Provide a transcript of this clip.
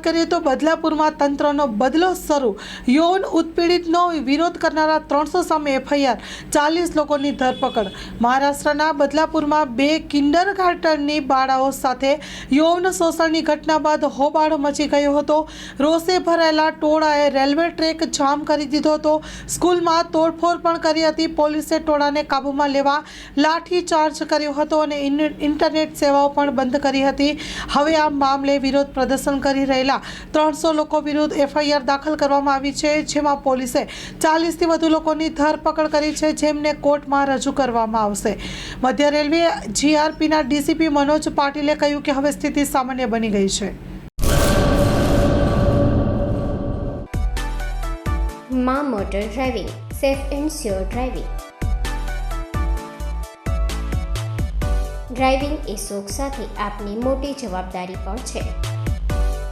વાત કરીએ તો બદલાપુરમાં તંત્રનો બદલો શરૂ. યૌન ઉત્પીડિતનો વિરોધ કરનારા ત્રણસો સામે એફઆઈઆર, ચાલીસ લોકોની ધરપકડ. મહારાષ્ટ્રના બદલાપુરમાં બે કિન્ડર ગાર્ટનની બાળાઓ સાથે યૌન શોષણની ઘટના બાદ હોબાળો મચી ગયો હતો. રોષે ભરાયેલા ટોળાએ રેલવે ટ્રેક જામ કરી દીધો હતો. સ્કૂલમાં તોડફોડ પણ કરી હતી. પોલીસે ટોળાને કાબૂમાં લેવા લાઠી ચાર્જ કર્યો હતો અને ઇન્ટરનેટ સેવાઓ પણ બંધ કરી હતી. હવે આ મામલે વિરોધ પ્રદર્શન કરી રહેલા ત્રણસો લોકો વિરુદ્ધ એફઆઈઆર દાખલ કરવામાં આવી છે, જેમાં પોલીસે ચાલીસથી વધુ લોકોની ધરપકડ કરી છે, જેમને કોર્ટમાં રજૂ કરવામાં આવશે. મધ્ય રેલવે જીઆરપીના ડીસીપી મનોજ પાટીલે કહ્યું કે હવે સ્થિતિ સામાન્ય બની ગઈ છે. મા motor driving, safe and sure driving. Driving એ શોખ સાથે આપની મોટી જવાબદારી પણ છે.